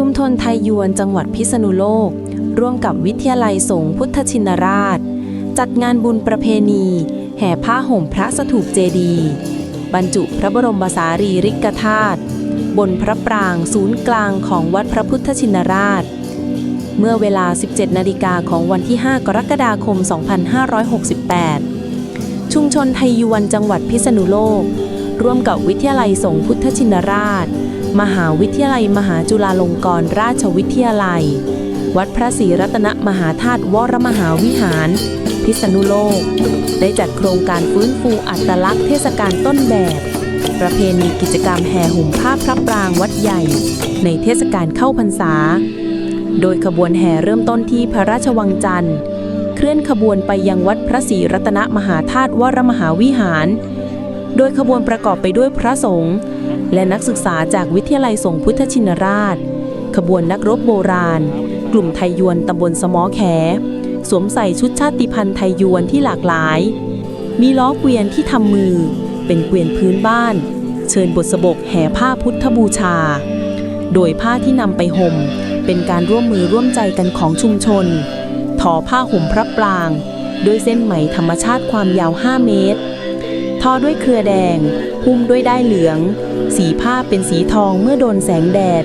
ชุมชนไทยยวนจังหวัดพิษณุโลก ร่วมกับวิทยาลัยสงฆ์พุทธชินราช จัดงานบุญประเพณี แห่ผ้าห่มพระสถูปเจดีย์บรรจุพระบรมสารีริกธาตุบนพระปรางศูนย์กลางของวัดพระพุทธชินราช เมื่อเวลา 17 นาฬิกาของวันที่ 5 กรกฎาคม 2568 ชุมชนไทยยวนจังหวัดพิษณุโลก ร่วมกับวิทยาลัยสงฆ์พุทธชินราช มหาวิทยาลัยมหาจุฬาลงกรณราชวิทยาลัย วัดพระศรีรัตนมหาธาตุวรมหาวิหาร พิษณุโลก ได้จัดโครงการฟื้นฟูอัตลักษณ์เทศกาลต้นแบบ ประเพณีกิจกรรมแห่ห่มผ้าพระปรางวัดใหญ่ ในเทศกาลเข้าพรรษา โดยขบวนแห่เริ่มต้นที่พระราชวังจันทร์เคลื่อนขบวนไปยังวัดพระศรีรัตนมหาธาตุวรมหาวิหาร โดยขบวนประกอบไปด้วยพระสงฆ์ และนักศึกษาจากวิทยาลัยสงฆ์พุทธชินราช ขบวนนักรบโบราณ กลุ่มไทยยวนตำบลสมอแข สวมใส่ชุดชาติพันธุ์ไทยยวนที่หลากหลาย มีล้อเกวียนที่ทำมือ เป็นเกวียนพื้นบ้าน เชิญบทสบกแห่ผ้าพุทธบูชา โดยผ้าที่นำไปห่ม เป็นการร่วมมือร่วมใจกันของชุมชน ทอผ้าห่มพระปราง ด้วยเส้นไหมธรรมชาติความยาว 5 เมตร ทอด้วยเครือแดง หุ้มด้วยได้ายเหลือง สีผ้าเป็นสีทองเมื่อโดนแสงแดด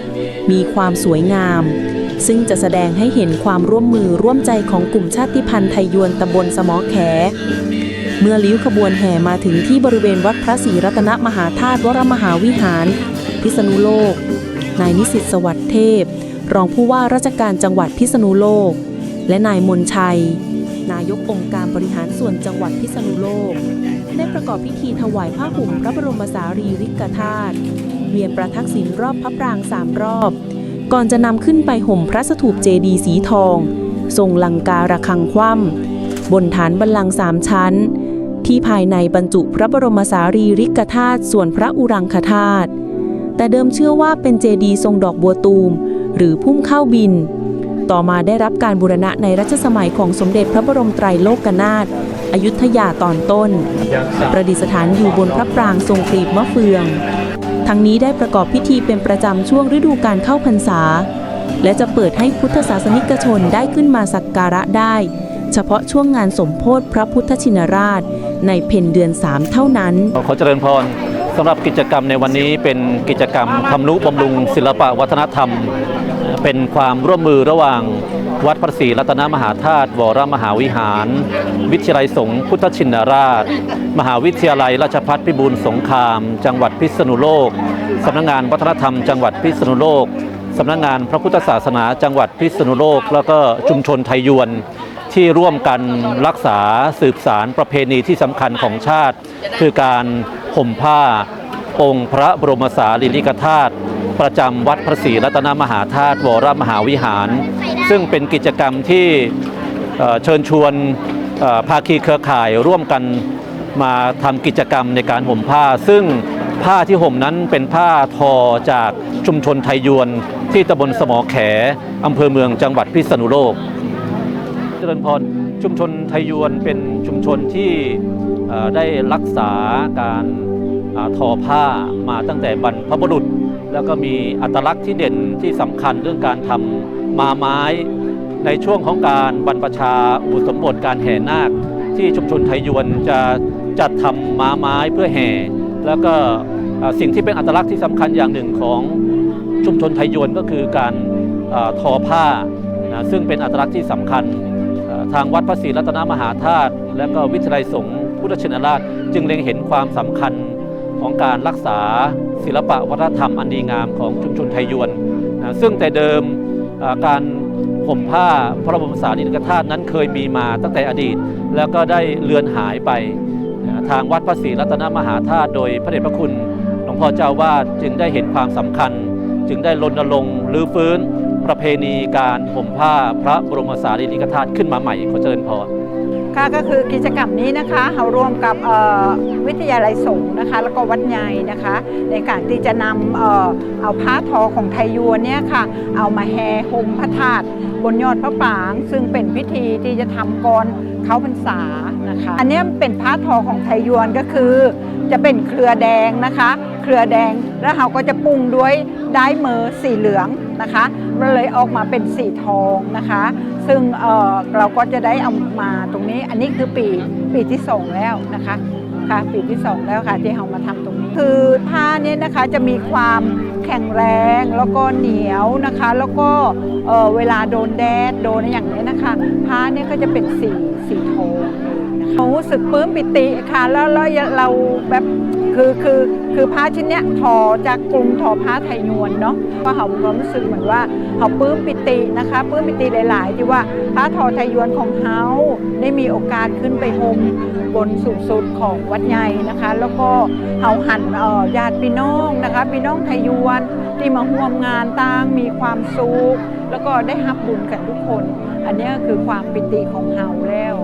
มีความสวยงาม ซึ่งจะแสดงให้เห็นความร่วมมือร่วมใจของกลุ่มชาติพันธุ์ไทยยวนตำบลสมอแข เมื่อลิ้วขบวนแห่มาถึงที่บริเวณวัดพระศรีรัตนมหาธาตุวรมหาวิหาร พิษณุโลก นายนิสิตสวัสดิ์เทพ รองผู้ว่าราชการจังหวัดพิษณุโลก และนายมนชัย นายกองค์การบริหารส่วนจังหวัดพิษณุโลก ได้ประกอบพิธีถวายผ้าห่มพระบรมสารีริกธาตุเวียนประทักษิณรอบพระปรางสามรอบ ก่อนจะนำขึ้นไปห่มพระสถูปเจดีย์สีทอง ทรงลังการะคังคว่ำบนฐานบัลลังก์สามชั้น ที่ภายในบรรจุพระบรมสารีริกธาตุส่วนพระอุรังคธาตุแต่เดิมเชื่อว่าเป็นเจดีย์ทรงดอกบัวตูม หรือพุ่มข้าวบิน ต่อมาได้รับการบูรณะในรัชสมัยของสมเด็จพระบรมไตรโลกนาถ อยุธยาตอนต้น ประดิษฐานอยู่บนพระปรางทรงกลีบมะเฟือง ทั้งนี้ได้ประกอบพิธีเป็นประจำช่วงฤดูการเข้าพรรษา และจะเปิดให้พุทธศาสนิกชนได้ขึ้นมาสักการะได้ เฉพาะช่วงงานสมโพธิพระพุทธชินราช ในเพ็ญเดือนสามเท่านั้นขอเจริญพรสำหรับกิจกรรมในวันนี้เป็นกิจกรรมทำนุบำรุงศิลปะวัฒนธรรม เป็นความร่วมมือระหว่างวัดพระศรีรัตนมหาธาตุวรมหาวิหาร วิทยาลัยสงฆ์พุทธชินราช มหาวิทยาลัยราชภัฏพิบูลสงคราม จังหวัดพิษณุโลกสำนักงานวัฒนธรรม จังหวัดพิษณุโลกสำนักงานพระพุทธศาสนาจังหวัดพิษณุโลก แล้วก็ชุมชนไทยยวนที่ร่วมกันรักษาสืบสารประเพณีที่สำคัญของชาติ คือการห่มผ้าองค์พระบรมสารีริกธาตุ ประจำวัดพระศรีรัตนมหาธาตุวรมหาวิหาร ซึ่งเป็นกิจกรรมที่เชิญชวนภาคีเครือข่ายร่วมกันมาทำกิจกรรมในการห่มผ้า ซึ่งผ้าที่ห่มนั้นเป็นผ้าทอจากชุมชนไทยยวนที่ตำบลสมอแขอำเภอเมืองจังหวัดพิษณุโลก เจริญพรชุมชนไทยยวนเป็นชุมชนที่ได้รักษาการอทอผ้ามาตั้งแต่บรรพบุรุษ แล้วก็มีอัตลักษณ์ที่เด่นที่สำคัญเรื่องการทำมาไม้ ในช่วงของการบรรพชาอุปสมบทการแห่นาค ที่ชุมชนไทยยวนจะจัดทำมาไม้เพื่อแห่ แล้วก็สิ่งที่เป็นอัตลักษณ์ที่สำคัญอย่างหนึ่งของชุมชนไทยยวนก็คือการอทอผ้านะซึ่งเป็นอัตลักษณ์ที่สำคัญทางวัดพระศรีรัตนมหาธาตุและก็วิทยาลัยสงฆ์พุทธชินราช จึงเล็งเห็นความสำคัญของการรักษา ศิลปะวัฒนธรรมอันดีงามของชุมชนไทยยวนนะซึ่งแต่เดิมการห่มผ้าพระบรมสารีริกธาตุนั้นเคยมีมาตั้งแต่อดีต แล้วก็ได้เลือนหายไปนะทางวัดพระศรีรัตนมหาธาตุโดยพระเดชพระคุณหลวงพ่อเจ้าวาดจึงได้เห็นความสำคัญ จึงได้รณรงค์รื้อฟื้น ประเพณีการห่มผ้าพระบรมสารีริกธาตุขึ้นมาใหม่ขอเจริญพรค่ะก็คือกิจกรรมนี้นะคะเราร่วมกับวิทยาลัยสงฆ์นะคะ แล้วก็วัดใหญ่นะคะ ในการที่จะนำเอ่อเอาผ้าทอของไทยยวนเนี่ยค่ะ เอามาแห่ห่มพระธาตุ บนยอดพระปราง ซึ่งเป็นพิธีที่จะทำก่อนเขาพรรษานะคะ อันนี้เป็นผ้าทอของไทยยวนก็คือ จะเป็นเครือแดงนะคะ เครือแดงแล้วเราก็จะปรุงด้วยได้เมอสีเหลืองนะคะมันเลยออกมาเป็นสีทองนะคะ ซึ่งเออเราก็จะได้เอามาตรงนี้อันนี้คือปีปีที่สองแล้วนะคะ ค่ะปีที่สองแล้วค่ะที่เรามาทำตรงนี้ คือผ้าเนี่ยนะคะจะมีความแข็งแรงแล้วก็เหนียวนะคะ แล้วก็เอ่อเวลาโดนแดดโดนอย่างนี้นะคะ ผ้าเนี่ยก็จะเป็นสีสีทองน เรารู้สึกปลื้มปิติค่ะ แล้วแล้วเราแบบคือคือคือผ้าชิ้นเนี้ยทอจากกลุ่มทอผ้าไทยยวนเนาะก็เขามีความรู้สึกเหมือนว่าเขาปลื้มปิตินะคะปลื้มปิติหลาย ๆ ที่ว่าผ้าทอไทยยวนของเขาได้มีโอกาสขึ้นไปห่มบนสูงสุดของวัดใหญ่นะคะ แล้วก็เขาหันเอ่อญาติพี่น้องนะคะพี่น้องไทยยวนที่มาร่วมงานต่างมีความสุขแล้วก็ได้รับบุญกันทุกคน อันเนี้ยคือความปิติของเฮาแล้ว